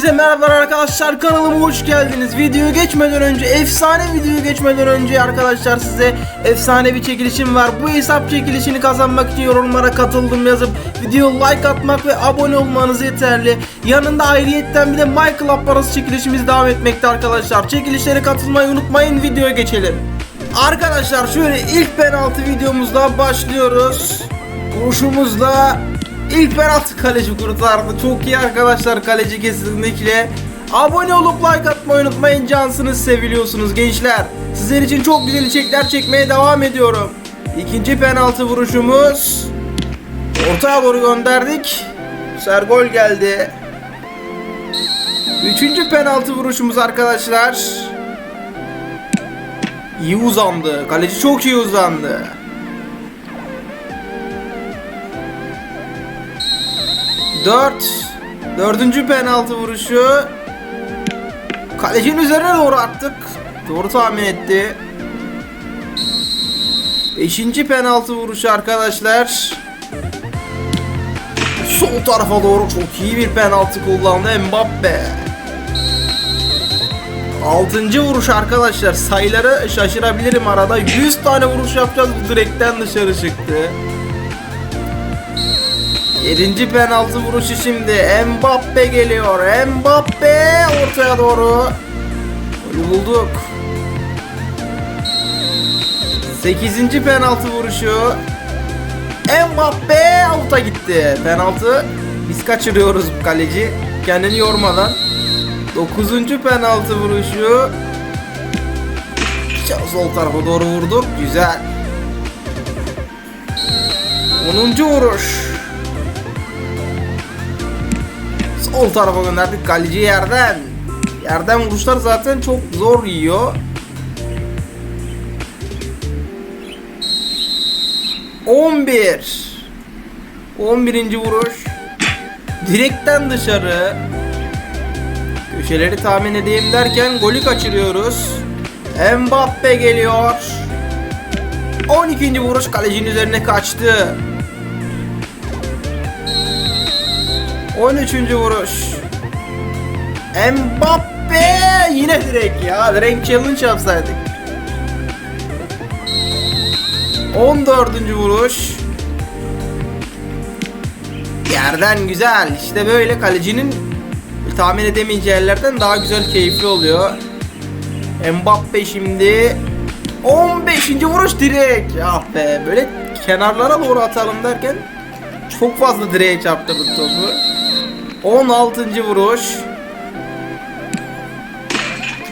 Hepinize merhabalar arkadaşlar kanalıma hoş geldiniz. Videoya geçmeden önce efsane videoya geçmeden önce arkadaşlar size efsane bir çekilişim var. Bu hesap çekilişini kazanmak için yorumlara katıldım yazıp video like atmak ve abone olmanız yeterli. Yanında ayrıyetten bir de My Club parası çekilişimiz devam etmekte arkadaşlar. Çekilişlere katılmayı unutmayın videoya geçelim. Arkadaşlar şöyle ilk penaltı videomuzda başlıyoruz. Vuruşumuzla ilk penaltı kaleci kurtardı. Çok iyi arkadaşlar kaleci kesinlikle. Abone olup like atmayı unutmayın. Cansınız seviliyorsunuz gençler. Sizler için çok güzel içerikler çekmeye devam ediyorum. İkinci penaltı vuruşumuz. Ortaya doğru gönderdik. Sergol geldi. Üçüncü penaltı vuruşumuz arkadaşlar. İyi uzandı. Kaleci çok iyi uzandı. Dört. Dördüncü penaltı vuruşu. Kalecinin üzerine doğru attık. Doğru tahmin etti. Beşinci penaltı vuruşu arkadaşlar. Sol tarafa doğru çok iyi bir penaltı kullandı Mbappe. Altıncı vuruş arkadaşlar sayıları şaşırabilirim arada 100 tane vuruş yapacağız bu direkten dışarı çıktı 7. penaltı vuruşu şimdi Mbappe geliyor Mbappe ortaya doğru Golü bulduk 8. penaltı vuruşu Mbappe out'a gitti penaltı biz kaçırıyoruz kaleci kendini yormadan 9. penaltı vuruşu. Sol tarafa doğru vurduk. Güzel. 10. vuruş. Sol tarafa gönderdik kaleci yerden. Yerden vuruşlar zaten çok zor yiyor. 11. 11. vuruş. Direkten dışarı. Köşeleri tahmin edeyim derken golü kaçırıyoruz. Mbappe geliyor. 12. vuruş kalecinin üzerine kaçtı. 13. vuruş. Mbappe yine direkt ya. Direkt challenge yapsaydık. 14. vuruş. Yerden güzel. İşte böyle kalecinin tahmin edemeyeceği yerlerden daha güzel keyifli oluyor. Mbappe şimdi 15. vuruş direkt. Ah be böyle kenarlara doğru atalım derken çok fazla direğe çarptırdık topu. 16. vuruş.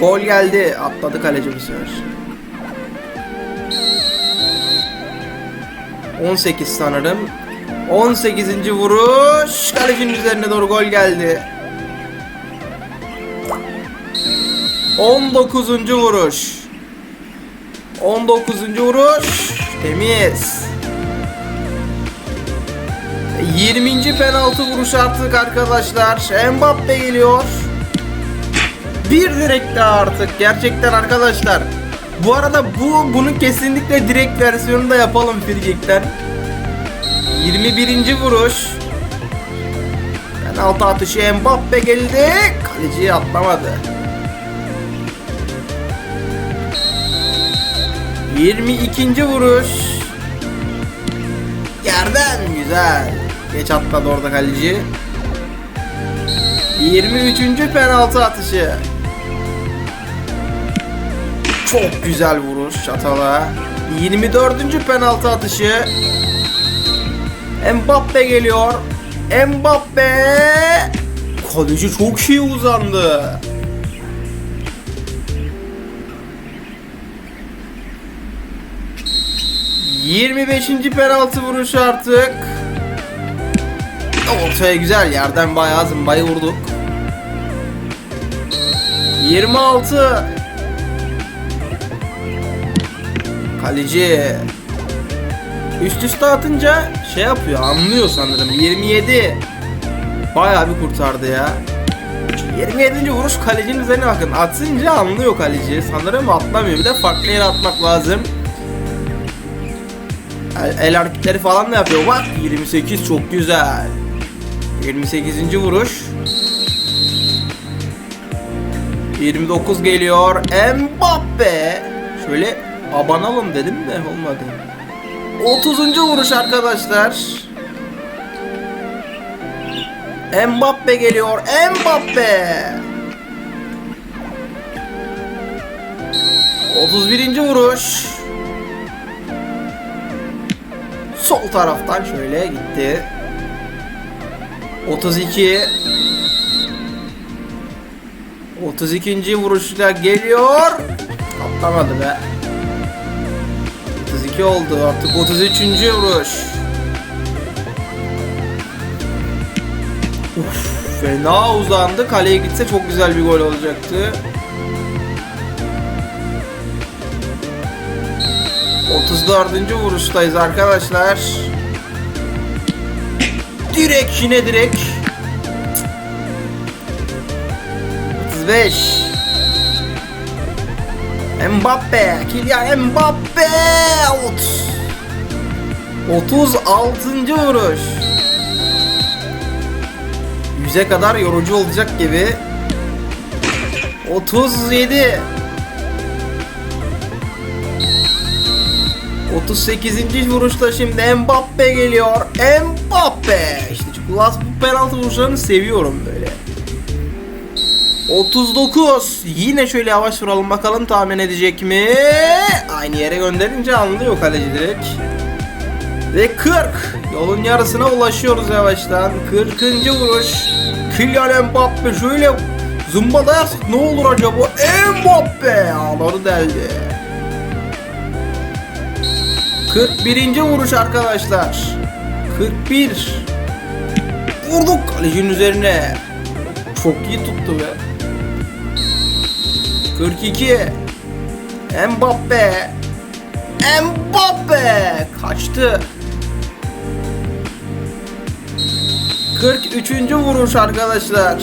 Gol geldi. Atladı kaleci bu sefer. 18 sanırım. 18. vuruş. Kalecinin üzerine doğru gol geldi. 19. vuruş. 19. vuruş. Temiz. 20. penaltı vuruş artık arkadaşlar. Mbappe geliyor. Bir direkt daha artık. Gerçekten arkadaşlar. Bu arada bu bunun kesinlikle direkt versiyonunu da yapalım Frigik'ten. 21. vuruş. Penaltı atışı Mbappe geldi. Kaleciyi atlamadı. 22. vuruş. Yerden güzel. Geç atladı orada kaleci. 23. penaltı atışı. Çok güzel vuruş çatala. 24. penaltı atışı. Mbappe geliyor. Mbappe. Kaleci çok iyi uzandı. Yirmi beşinci penaltı vuruşu artık. Ortaya güzel yerden bayağı zımbayı vurduk. 26 Kaleci. Üst üste atınca şey yapıyor anlıyor sanırım. 27 Bayağı bir kurtardı ya. 27. vuruş kalecinin üzerine bakın. Atınca anlıyor kaleci. Sanırım atlamıyor. Bir de farklı yere atmak lazım. El, el hareketleri falan da yapıyor. Bak 28 çok güzel 28. vuruş 29 geliyor. Mbappe. Şöyle abanalım dedim de olmadı. 30. vuruş arkadaşlar. Mbappe geliyor. Mbappe. 31. vuruş. Sol taraftan şöyle gitti. 32 32. vuruşla geliyor. Atlamadı be. 32 oldu artık 33. vuruş. Uf, fena uzandı. Kaleye gitse çok güzel bir gol olacaktı. 34. vuruştayız arkadaşlar. Direkt yine direkt. 35. Mbappe, Kylian Mbappe out. 36. vuruş. 100'e kadar yorucu olacak gibi. 37. 38. vuruşta şimdi Mbappe geliyor. Mbappe. İşte Klas bu penaltı vuruşlarını seviyorum böyle. 39. Yine şöyle yavaş vuralım bakalım tahmin edecek mi? Aynı yere gönderince anlıyor kaleci direkt. Ve 40. Yolun yarısına ulaşıyoruz yavaştan. 40. vuruş. Kylian Mbappe şöyle zımbalayarsak ne olur acaba? Mbappe ağları deldi. 41. vuruş arkadaşlar. 41. Vurduk kalecinin üzerine. Çok iyi tuttu be. 42. Mbappe. Mbappe kaçtı. 43. vuruş arkadaşlar.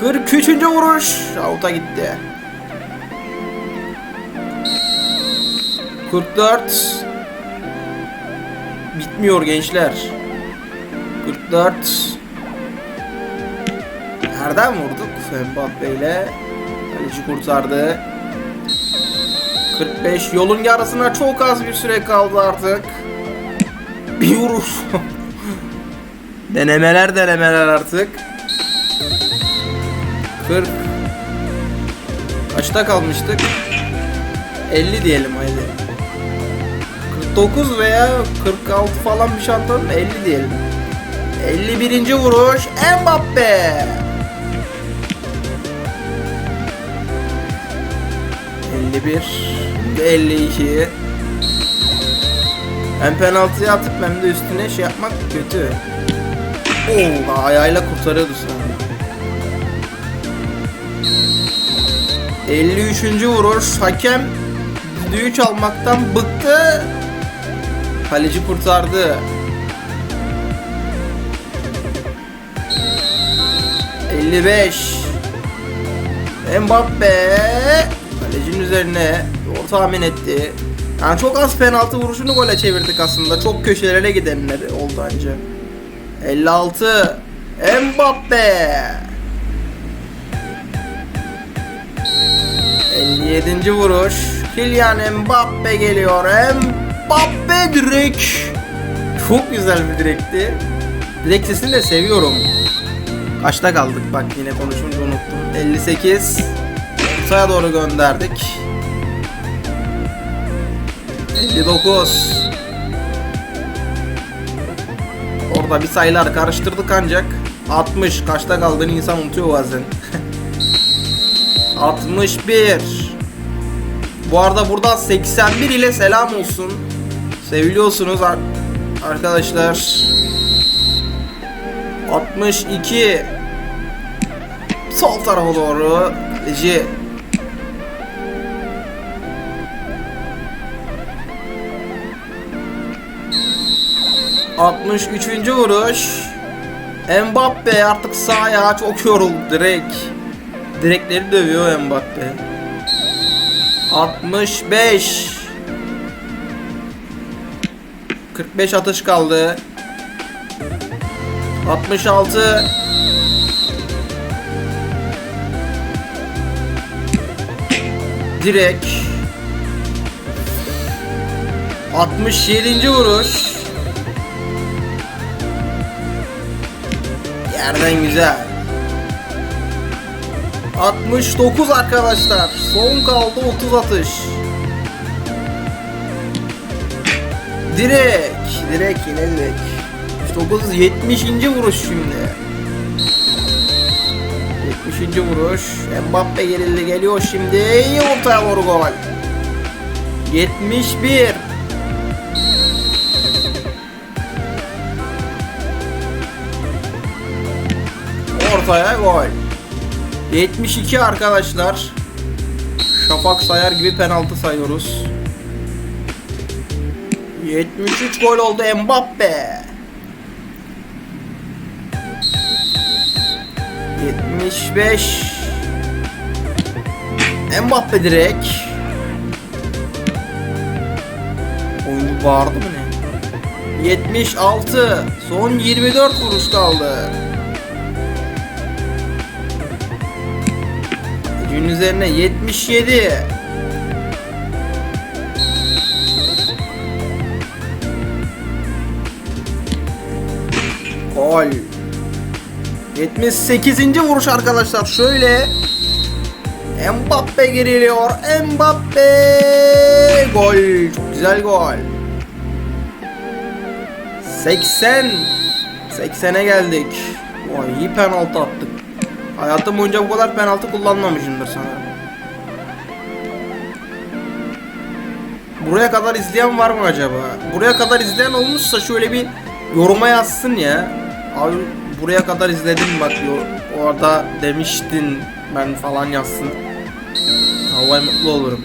43. vuruş. Out'a gitti. 44 Bitmiyor gençler. 44 Nereden vurduk? Mbappe ile Kaleci kurtardı. 45 Yolun yarısına çok az bir süre kaldı artık. Bir vuruş. Denemeler denemeler artık. 40 Kaçta kalmıştık? 50 diyelim haydi 49 veya 46 falan bir şey atalım 50 diyelim. 51. vuruş Mbappe. 51 52 Hem penaltıyı atıp hem de üstüne şey yapmak kötü. Oo, ayağıyla kurtarıyordu sonra. 53. vuruş hakem düdüğü çalmaktan bıktı. Kaleci kurtardı. ...55... Mbappe... ...kalecinin üzerine... ...doğru tahmin etti. Yani çok az penaltı vuruşunu gole çevirdik aslında. Çok köşelere gidenler oldu anca. 56... Mbappe... 57. vuruş... Kylian Mbappe geliyor. Mbappe direkt. Çok güzel bir direkti. Direkt sesini de seviyorum. Kaçta kaldık bak yine konuşunca unuttum. 58. Ortaya doğru gönderdik. 59. Orada bir sayılar karıştırdık ancak 60 kaçta kaldığını insan unutuyor bazen. 61 bu arada burada 81 ile selam olsun. Seviliyorsunuz ar arkadaşlar. 62 Sol tarafa doğru. Kaleci Altmış üçüncü vuruş. Mbappe artık sağ ayağı çok yoruldu direkt. Direkleri dövüyor Mbappe. 65 45 atış kaldı 66 Direk. 67. vuruş. Yerden güzel. 69 arkadaşlar. Son kaldı 30 atış. Direk. Direk yine direk. 69 70. vuruş şimdi. 70. vuruş. Mbappe gerildi geliyor şimdi. İyi ortaya doğru gol. 71. Ortaya gol. 72 arkadaşlar. Şafak sayar gibi penaltı sayıyoruz. 73 gol oldu Mbappe. 75 Mbappe direkt. Oyuncu bağırdı mı ne? 76 Son 24 vuruş kaldı. Gün üzerine 77 Gol. 78. vuruş arkadaşlar. Şöyle. Mbappe geriliyor. Mbappe. Gol. Çok güzel gol. 80 80'e geldik. Vay iyi penaltı attık. Hayatım boyunca bu kadar penaltı kullanmamışımdır sanırım. Buraya kadar izleyen var mı acaba? Buraya kadar izleyen olmuşsa şöyle bir yoruma yazsın ya. Abi buraya kadar izledim bak orada demiştin ben falan yazsın. Havay mutlu olurum.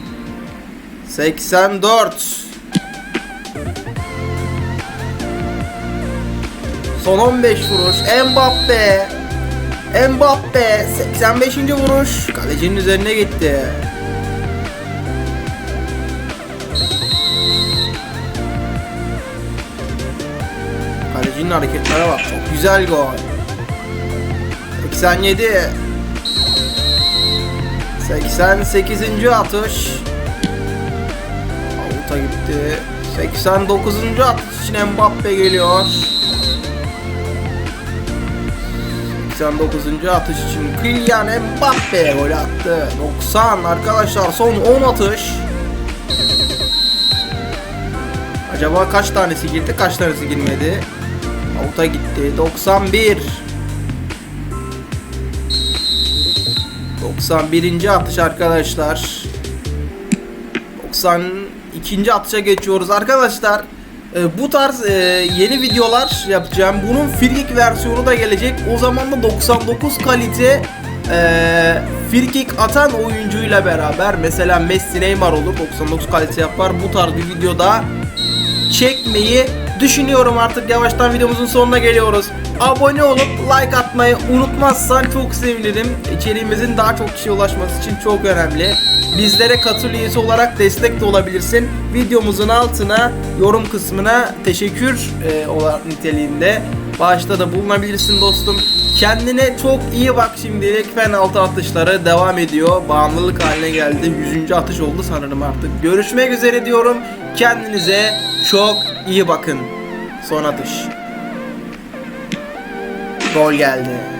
84 Son 15 vuruş Mbappe Mbappe 85. vuruş kalecinin üzerine gitti. Kalecinin hareketlere bak. Çok güzel gol. 87 88. atış. Avuta gitti. 89. atış için Mbappe geliyor. 89. atış için Kylian Mbappe gol attı. 90 arkadaşlar son 10 atış. Acaba kaç tanesi girdi, kaç tanesi girmedi? Avuta gitti. 91. 91. atış arkadaşlar. 92. atışa geçiyoruz arkadaşlar. e, bu tarz e, yeni videolar yapacağım. Bunun frikik versiyonu da gelecek. O zaman da 99 kalite e, frikik atan oyuncuyla beraber mesela Messi Neymar olur 99 kalite yapar. Bu tarz bir videoda çekmeyi düşünüyorum artık yavaştan videomuzun sonuna geliyoruz. Abone olup like atmayı unutmazsan çok sevinirim. İçeriğimizin daha çok kişiye ulaşması için çok önemli. Bizlere katıl üyesi olarak destek de olabilirsin. Videomuzun altına yorum kısmına teşekkür e, olarak niteliğinde bağışta da bulunabilirsin dostum. Kendine çok iyi bak şimdilik penaltı atışları devam ediyor. Bağımlılık haline geldi. 100. atış oldu sanırım artık. Görüşmek üzere diyorum. Kendinize çok iyi bakın. Son atış. Gol geldi.